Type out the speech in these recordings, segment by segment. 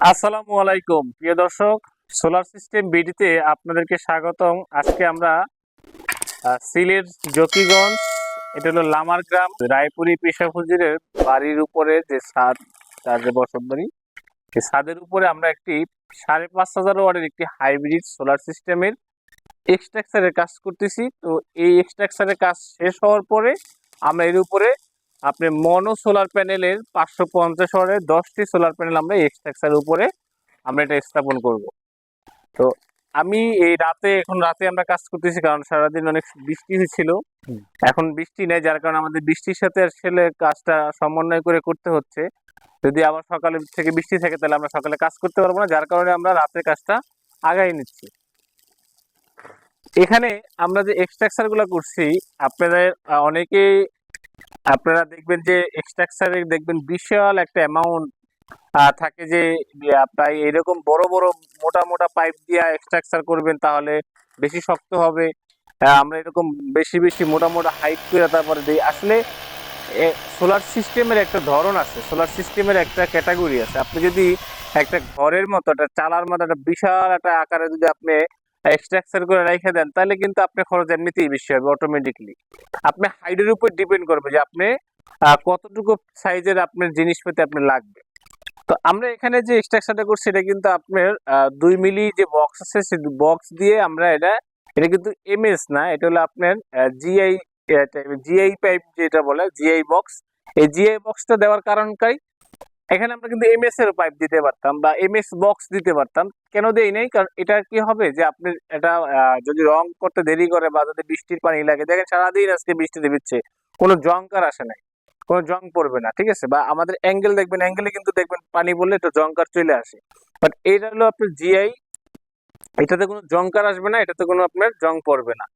আসসালামু আলাইকুম প্রিয় দর্শক। সোলার সিস্টেম বিডিতে আপনাদেরকে স্বাগতম। আজকে আমরা আহ, সিলেট জকিগঞ্জ এটা হলো লামার গ্রাম রায়পুরি পেশা হুজুরের বাড়ির উপরে যে ছাদ তার যে বসত বাড়ি সেই ছাদের উপরে আমরা একটি সাড়ে পাঁচ হাজার ওয়ার্ডের একটি হাইব্রিড সোলার সিস্টেমের এক্সট্রাকচারের কাজ করতেছি। তো এই এক্সট্রাকচারের কাজ শেষ হওয়ার পরে আমরা এর উপরে আপনি মনো সোলার প্যানেলের পাঁচশো পঞ্চাশ ওয়ার্ডের দশটি সোলার প্যানেল আমরা এক্সট্রাকচারের উপরে আমরা এটা স্থাপন করব। তো আমি এই রাতে এখন রাতে আমরা কাজ করতেছি কারণ সারাদিন অনেক বৃষ্টি হয়েছিল। এখন বৃষ্টি নেই যার কারণে আমাদের বৃষ্টির সাথে আসলে কাজটা সমন্বয় করে করতে হচ্ছে। যদি আবার সকালে থেকে বৃষ্টি থাকে তাহলে আমরা সকালে কাজ করতে পারব না যার কারণে আমরা রাতে কাজটা আগাই নিচ্ছি। এখানে আমরা যে এক্সট্রাকচারগুলো করছি আপনাদের অনেকেই আপনারা দেখবেন যে এক্সট্রাকচারে দেখবেন বিশাল একটা অ্যামাউন্ট থাকে যে প্রায় এরকম বড় বড় মোটা মোটা পাইপ দিয়ে এক্সট্রাকচার করবেন তাহলে বেশি শক্ত হবে। আমরা এরকম বেশি বেশি মোটা মোটা হাইট করে তারপরে দিই। আসলে সোলার সিস্টেমের একটা ধরন আছে সোলার সিস্টেমের একটা ক্যাটাগরি আছে। আপনি যদি একটা ঘরের মতো, একটা চালার মতো, একটা বিশাল একটা আকারে যদি আপনি এক্সট্রাকচার করে রেখে দেন, তাহলে কিন্তু আপনার খরচ এমনিতেই বেশি হবে অটোমেটিকলি আপনি হাইডের উপর ডিপেন্ড করবে যে আপনি কতটুকু সাইজের আপনার জিনিসপাতি আপনার লাগবে। তো আমরা এখানে যে এক্সট্রাকশনটা করছি, এটা কিন্তু আপনার দুই মিলি যে বক্স আছে সেই বক্স দিয়ে আমরা এটা এটা কিন্তু এমএস না, এটা হলো আপনার জিআই জিআই পাইপ যেটা বলে জিআই বক্স এই জিআই বক্সটা দেওয়ার কারণটাই এখানে আমরা কিন্তু এমএস এর পাইপ দিতে পারতাম বা এমএস বক্স দিতে পারতাম। কেন দেই নাই? কারণ এটা কি হবে যে আপনি এটা যদি রং করতে দেরি করে বা যদি বৃষ্টির পানি লাগে, দেখেন সারাদিন আজকে বৃষ্টি দিচ্ছে কোনো জংকার আসে নাই, কোনো জং পড়বে না, ঠিক আছে? বা আমাদের অ্যাঙ্গেল দেখবেন অ্যাঙ্গেলে কিন্তু দেখবেন পানি বললে একটু জংকার চলে আসে। বাট এটা হলো আপনার জিআই এটাতে কোনো জংকার আসবে না, এটাতে কোনো আপনার জং পড়বে না।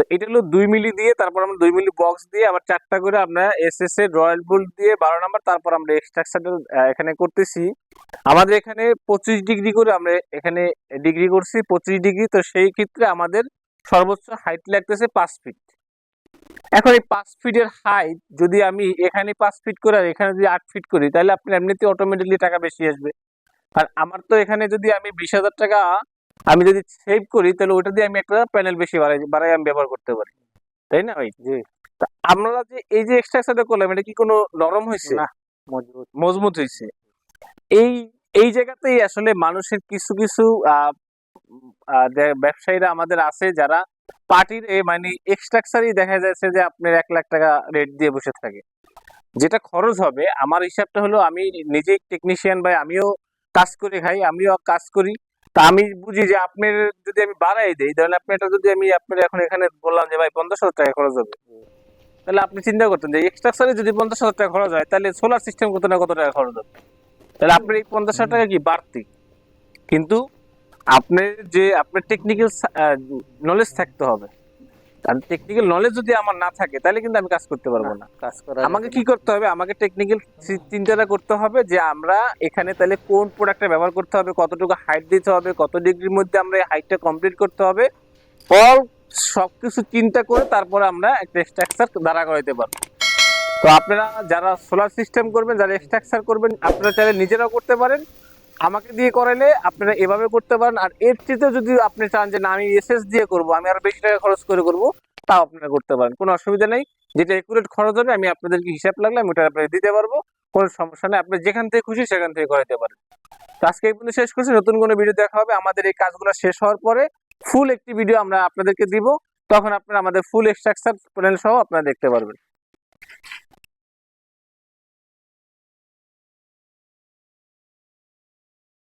তো এটা হলো দুই মিলি দিয়ে, তারপর আমরা দুই মিলি বক্স দিয়ে আবার চারটা করে আমরা এস এস এর রয়্যাল বুল দিয়ে বারো নাম্বার তারপর আমরা এক্সট্রাকচার এখানে করতেছি। আমাদের এখানে পঁচিশ ডিগ্রি করে আমরা এখানে ডিগ্রি করছি, পঁচিশ ডিগ্রি তো সেই ক্ষেত্রে আমাদের সর্বোচ্চ হাইট লাগতেছে পাঁচ ফিট এখন এই পাঁচ ফিটের হাইট যদি আমি এখানে পাঁচ ফিট করে আর এখানে যদি আট ফিট করি, তাহলে আপনার এমনিতে অটোমেটিকলি টাকা বেশি আসবে। আর আমার তো এখানে যদি আমি বিশ হাজার টাকা আমি যদি সেভ করি তাহলে ওটা দিয়ে আমি একটা প্যানেল বেশি বাড়াই বাড়াই আমি ব্যবহার করতে পারি। তাই না? ভাই জি। আমরা যে এই যে এক্সট্রাকচারটা করলাম এটা কি কোনো নরম হয়েছে? না মজবুত। মজবুত হয়েছে। এই এই জায়গাতেই আসলে মানুষের কিছু কিছু ব্যবসায়ীরা আমাদের আছে যারা পার্টির এ মানে এক্সট্রাকচারই দেখা যাচ্ছে যে আপনার এক লাখ টাকা রেট দিয়ে বসে থাকে। যেটা খরচ হবে আমার হিসাবটা হলো আমি নিজেই টেকনিশিয়ান ভাই আমিও কাজ করে খাই আমিও কাজ করি। তা আমি বুঝি যে আপনার যদি আমি বাড়াই দিই, তাহলে আপনি এটা যদি আমি আপনার এখন এখানে বললাম যে ভাই পঞ্চাশ হাজার টাকা খরচ হবে। তাহলে আপনি চিন্তা করতেন যে এক্সট্রাকচারে যদি পঞ্চাশ হাজার টাকা খরচ হয়, তাহলে সোলার সিস্টেম কত না কত টাকা খরচ হবে? তাহলে আপনার এই পঞ্চাশ হাজার টাকা কি বাড়তি? কিন্তু আপনার যে, আপনার টেকনিক্যাল নলেজ থাকতে হবে। কারণ টেকনিক্যাল নলেজ যদি আমার না থাকে তাহলে কিন্তু আমি কাজ করতে পারব না। কাজ করা আমাকে কি করতে হবে? আমাকে টেকনিক্যাল চিন্তাটা করতে হবে যে আমরা এখানে তাহলে কোন প্রোডাক্টটা ব্যবহার করতে হবে কতটুকু হাইট দিতে হবে কত ডিগ্রির মধ্যে আমরা এই হাইটটা কমপ্লিট করতে হবে অল সবকিছু চিন্তা করে তারপরে আমরা একটা স্ট্রাকচার দাঁড়া করাইতে পারব। তো আপনারা যারা সোলার সিস্টেম করবেন যারা স্ট্রাকচার করবেন আপনারা চাইলে নিজেরাও করতে পারেন। আমাকে দিয়ে করাইলে আপনারা এভাবে করতে পারেন। আর এর চেয়েতেও যদি আপনি চান যে, না, আমি এসএস দিয়ে করব, আমি আরও বেশি টাকা খরচ করে করব, তাও আপনারা করতে পারেন। কোনো অসুবিধা নেই। যেটা একুরেট খরচ হবে, আমি আপনাদেরকে হিসাব লাগলে আমি ওটা আপনাকে দিতে পারব। কোনো সমস্যা নেই। আপনি যেখান থেকে খুশি সেখান থেকে করাতে পারেন। তো আজকে এই পর্যন্ত শেষ করছি। নতুন কোনো ভিডিও দেখা হবে। আমাদের এই কাজগুলো শেষ হওয়ার পরে ফুল একটি ভিডিও আমরা আপনাদেরকে দিব। তখন আপনারা আমাদের ফুল স্ট্রাকচার প্যানেল সহ আপনারা দেখতে পারবেন।